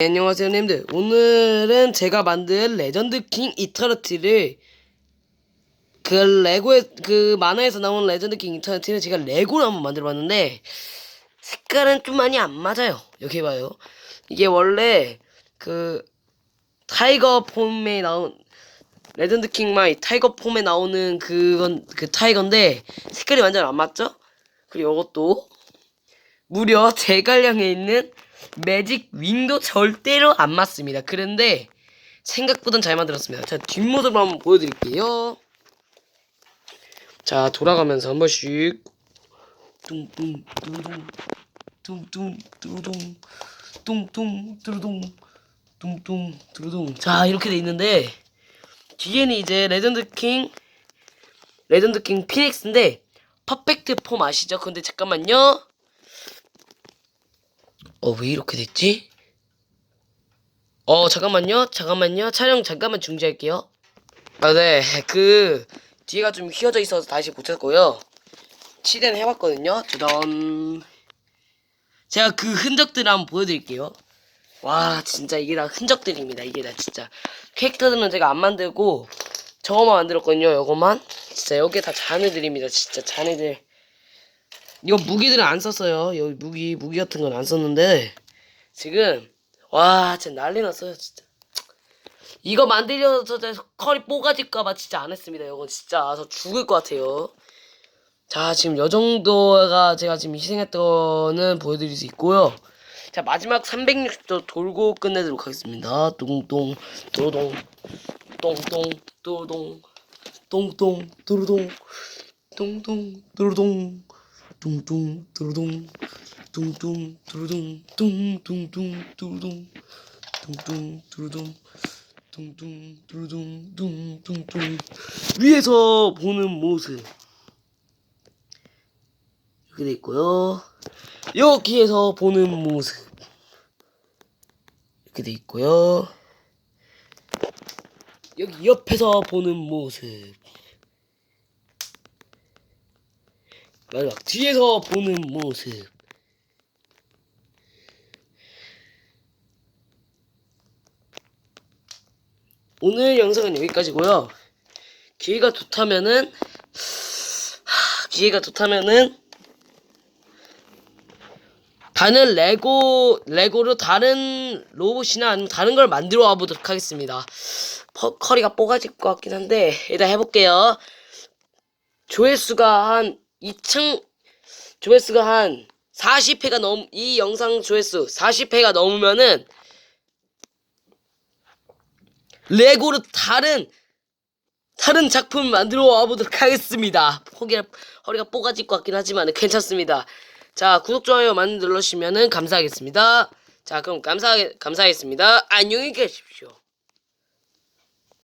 네, 안녕하세요, 님들. 오늘은 제가 만든 레전드 킹 이터너티를 그 레고에 그 만화에서 나온 레전드 킹 이터너티를 제가 레고로 한번 만들어봤는데 색깔은 좀 많이 안 맞아요. 여기 봐요. 이게 원래 그 타이거 폼에 나온 레전드 킹 마이 타이거 폼에 나오는 그건 그 타이거인데 색깔이 완전 안 맞죠? 그리고 이것도 무려 제갈량에 있는 매직 윙도 절대로 안 맞습니다. 그런데 생각보단 잘 만들었습니다. 자 뒷모습을 한번 보여드릴게요. 자 돌아가면서 한 번씩 뚱뚱 뚜루둥 뚱뚱 뚜루둥 뚱뚱 뚜루둥 뚱뚱 뚜루둥 자 이렇게 돼 있는데 뒤에는 이제 레전드 킹 레전드 킹 피닉스인데 퍼펙트 폼 아시죠? 근데 잠깐만요. 어, 왜 이렇게 됐지? 어, 잠깐만요. 잠깐만요. 촬영 잠깐만 중지할게요. 아, 네. 그, 뒤가 좀 휘어져 있어서 다시 못했고요. 치대는 해봤거든요. 두던. 제가 그 흔적들을 한번 보여드릴게요. 와, 진짜 이게 다 흔적들입니다. 이게 다 진짜. 캐릭터들은 제가 안 만들고, 저거만 만들었거든요. 요거만. 진짜 여기 다 자네들입니다. 진짜 자네들. 이거 무기들은 안 썼어요. 여기 무기 무기 같은 건 안 썼는데 지금 와 진짜 난리 났어요 진짜. 이거 만들려서 저 컬이 뽀가질까봐 진짜 안 했습니다. 이거 진짜 저 죽을 것 같아요. 자 지금 요 정도가 제가 지금 희생했던 거는 보여드릴 수 있고요. 자 마지막 360도 돌고 끝내도록 하겠습니다. 똥똥 도로동 똥똥 도로동 똥똥 도로동 똥똥 도로동 뚱뚱 뚜루둥 뚱뚱 뚜루둥 뚱뚱뚱 뚜루둥 뚱뚱 뚜루둥 뚱뚱 뚜루둥 뚱뚱뚱 위에서 보는 모습. 이렇게 돼 있고요. 여기에서 보는 모습. 이렇게 돼 있고요. 여기 옆에서 보는 모습 마지막. 뒤에서 보는 모습. 오늘 영상은 여기까지고요. 기회가 좋다면은 하, 기회가 좋다면은 다른 레고 레고로 다른 로봇이나 아니면 다른 걸 만들어 와 보도록 하겠습니다. 퍼, 커리가 뽀가질 것 같긴 한데 일단 해볼게요. 조회수가 한 2층 조회수가 한 40회가 넘 이 영상 조회수 40회가 넘으면은 레고로 다른 다른 작품 만들어 와 보도록 하겠습니다. 허리가 허리가 뽀가질 것 같긴 하지만 괜찮습니다. 자 구독 좋아요 많이 눌러주시면은 감사하겠습니다. 자 그럼 감사 감사하겠습니다. 안녕히 계십시오.